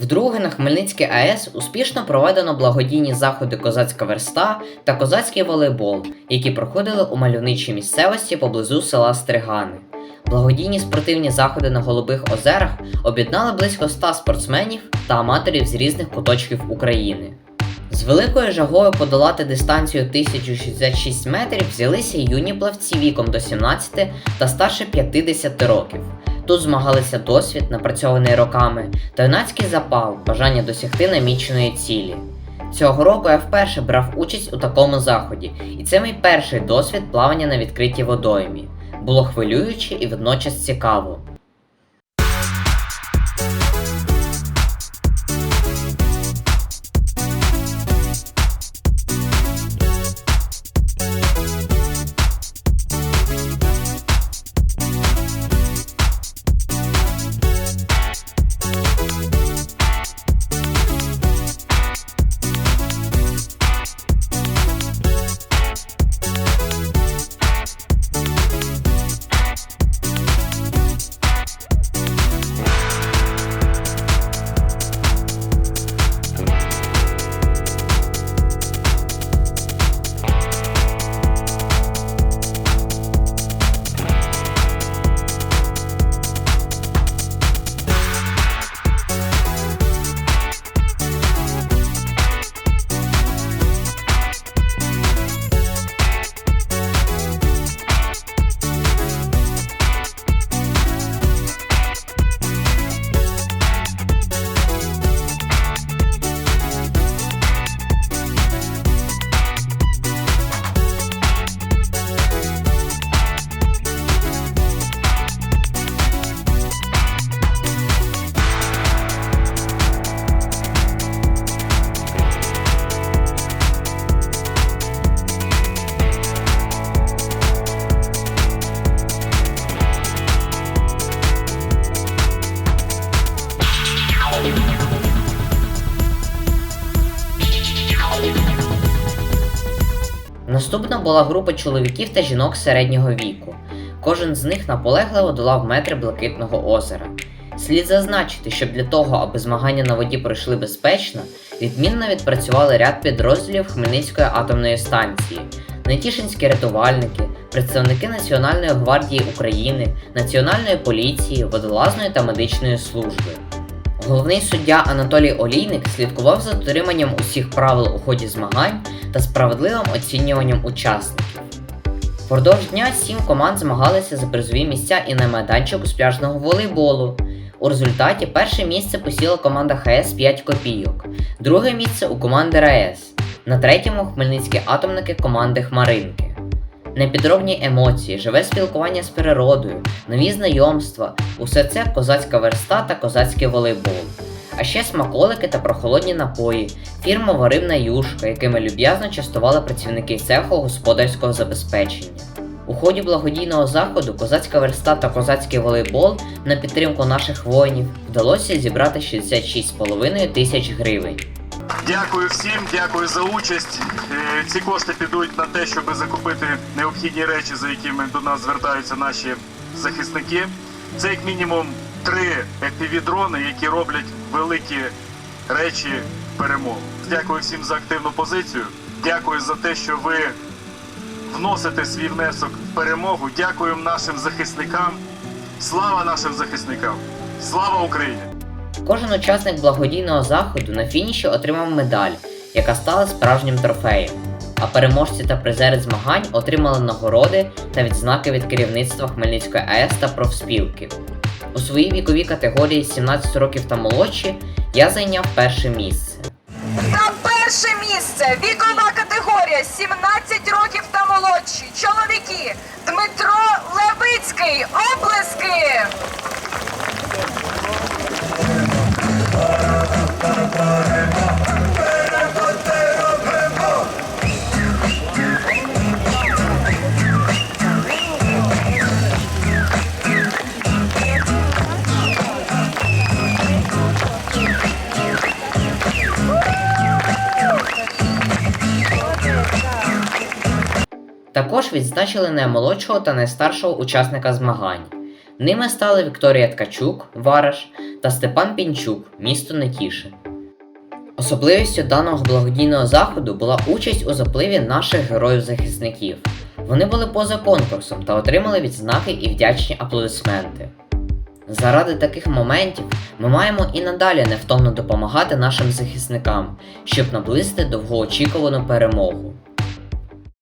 Вдруге на Хмельницькій АЕС успішно проведено благодійні заходи Козацька верста та козацький волейбол, які проходили у мальовничій місцевості поблизу села Стригани. Благодійні спортивні заходи на Голубих озерах об'єднали близько 100 спортсменів та аматорів з різних куточків України. З великою жагою подолати дистанцію 1066 метрів взялися юні плавці віком до 17 та старше 50 років. Тут змагалися досвід, напрацьований роками, та юнацький запал, бажання досягти наміченої цілі. Цього року я вперше брав участь у такому заході, і це мій перший досвід плавання на відкритій водоймі. Було хвилююче і водночас цікаво. Наступна була група чоловіків та жінок середнього віку. Кожен з них наполегливо долав метри блакитного озера. Слід зазначити, що для того, аби змагання на воді пройшли безпечно, відмінно відпрацювали ряд підрозділів Хмельницької атомної станції, Нетішинські рятувальники, представники Національної гвардії України, Національної поліції, водолазної та медичної служби. Головний суддя Анатолій Олійник слідкував за дотриманням усіх правил у ході змагань та справедливим оцінюванням учасників. Впродовж дня сім команд змагалися за призові місця і на майданчику з пляжного волейболу. У результаті перше місце посіла команда ХС 5 копійок, друге місце у команди РаЕС, на третьому хмельницькі атомники команди Хмаринки. Непідробні емоції, живе спілкування з природою, нові знайомства усе це козацька верста та козацький волейбол. А ще смаколики та прохолодні напої, фірмова рибна юшка, якими люб'язно частували працівники цеху господарського забезпечення. У ході благодійного заходу козацька верста та козацький волейбол на підтримку наших воїнів вдалося зібрати 66,5 тисяч гривень. Дякую всім, дякую за участь. Е, Ці кошти підуть на те, щоб закупити необхідні речі, за якими до нас звертаються наші захисники. Це як мінімум три FPV-дрони, які роблять великі речі перемог. Дякую всім за активну позицію. Дякую за те, що ви вносите свій внесок в перемогу. Дякую нашим захисникам. Слава нашим захисникам! Слава Україні! Кожен учасник благодійного заходу на фініші отримав медаль, яка стала справжнім трофеєм. А переможці та призери змагань отримали нагороди та відзнаки від керівництва Хмельницької АЕС та профспілки. У своїй віковій категорії 17 років та молодші я зайняв перше місце. Та перше місце вікова категорія 17 років та молодші. Чоловіки Дмитро Левицький. Оплески! Також відзначили наймолодшого та найстаршого учасника змагань. Ними стали Вікторія Ткачук, Вараш та Степан Пінчук, місто Нетіше. Особливістю даного благодійного заходу була участь у запливі наших героїв-захисників. Вони були поза конкурсом та отримали відзнаки і вдячні аплодисменти. Заради таких моментів ми маємо і надалі невтомно допомагати нашим захисникам, щоб наблизити довгоочікувану перемогу.